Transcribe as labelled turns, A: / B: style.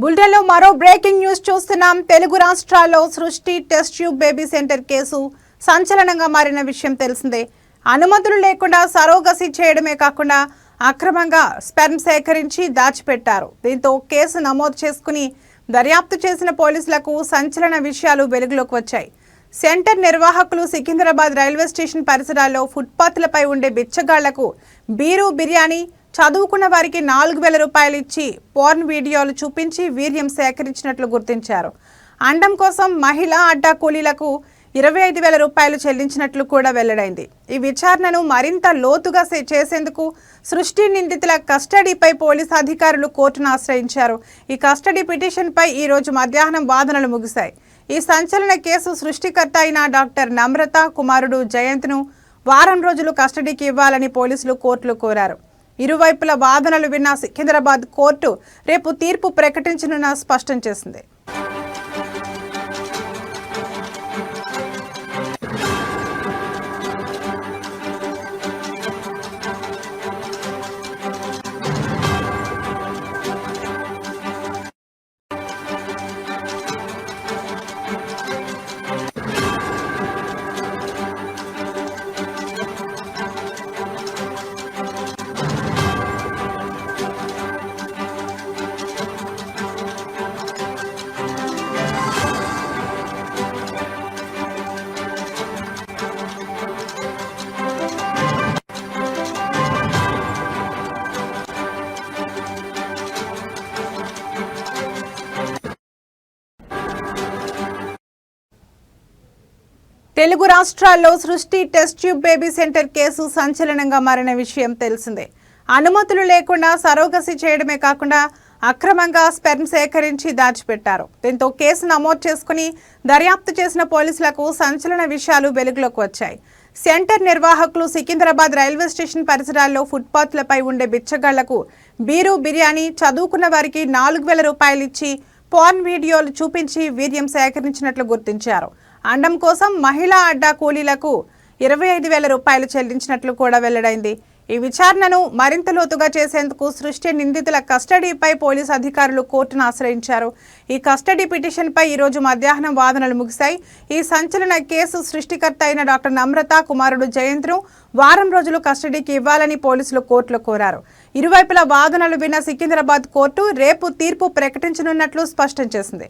A: బులెటిన్లో మరో breaking news చూస్తున్నాం. తెలుగు రాష్ట్రాల్లో Srishti test tube baby centre case సంచలనంగా మారిన విషయం తెలిసిందే. అనుమతులు లేకుండా సరోగసి చేయడమే కాకుండా అక్రమంగా స్పెర్మ్ సేకరించి దాచిపెట్టారు. దీంతో కేసు నమోదు చేసుకుని దర్యాప్తు చేసిన పోలీసులకు సంచలన విషయాలు వెలుగులోకి వచ్చాయి. సెంటర్ నిర్వాహకులు సికింద్రాబాద్ రైల్వే స్టేషన్ పరిసరాల్లో ఫుట్పాత్లపై ఉండే బిచ్చగాళ్ళకు బీరు బిర్యానీ చదువుకున్న వారికి నాలుగు వేల రూపాయలు ఇచ్చి పోర్న్ వీడియోలు చూపించి వీర్యం సేకరించినట్లు గుర్తించారు. అండం కోసం మహిళా అడ్డా కూలీలకు ఇరవై ఐదు వేల రూపాయలు చెల్లించినట్లు కూడా వెల్లడైంది. ఈ విచారణను మరింత లోతుగా చేసేందుకు సృష్టి నిందితుల కస్టడీపై పోలీసు అధికారులు కోర్టును ఆశ్రయించారు. ఈ కస్టడీ పిటిషన్పై ఈ రోజు మధ్యాహ్నం వాదనలు ముగిశాయి. ఈ సంచలన కేసు సృష్టికర్త అయిన డాక్టర్ నమ్రత కుమారుడు జయంత్ను వారం రోజులు కస్టడీకి ఇవ్వాలని పోలీసులు కోర్టులు కోరారు. ఇరువైపుల వాదనలు విన్న సికింద్రాబాద్ కోర్టు రేపు తీర్పు ప్రకటించనున్న స్పష్టం చేసింది. తెలుగు రాష్ట్రాల్లో Srishti test tube baby centre case సంచలనంగా మారిన విషయం తెలిసిందే. అనుమతులు లేకుండా సరోగసి చేయడమే కాకుండా అక్రమంగా స్పెర్మ్ సేకరించి దాచిపెట్టారు. దీంతో కేసు నమోదు చేసుకుని దర్యాప్తు చేసిన పోలీసులకు సంచలన విషయాలు వెలుగులోకి వచ్చాయి. సెంటర్ నిర్వాహకులు సికింద్రాబాద్ రైల్వే స్టేషన్ పరిసరాల్లో ఫుట్పాత్లపై ఉండే బిచ్చగాళ్ళకు బీరు బిర్యానీ చదువుకున్న వారికి నాలుగు వేల రూపాయలు ఇచ్చి పార్న్ వీడియోలు చూపించి వీర్యం సేకరించినట్లు గుర్తించారు. అండం కోసం మహిళా అడ్డా కూలీలకు ఇరవై ఐదు వేల రూపాయలు చెల్లించినట్లు కూడా వెల్లడైంది. ఈ విచారణను మరింత లోతుగా చేసేందుకు సృష్టి నిందితుల కస్టడీపై పోలీసు అధికారులు కోర్టును ఆశ్రయించారు. ఈ కస్టడీ పిటిషన్పై ఈరోజు మధ్యాహ్నం వాదనలు ముగిశాయి. ఈ సంచలన కేసు సృష్టికర్త అయిన డాక్టర్ నమ్రత కుమారుడు జయంత్ను వారం రోజులు కస్టడీకి ఇవ్వాలని పోలీసులు కోర్టులో కోరారు. ఇరువైపుల వాదనలు విన్న సికింద్రాబాద్ కోర్టు రేపు తీర్పు ప్రకటించనున్నట్లు స్పష్టం చేసింది.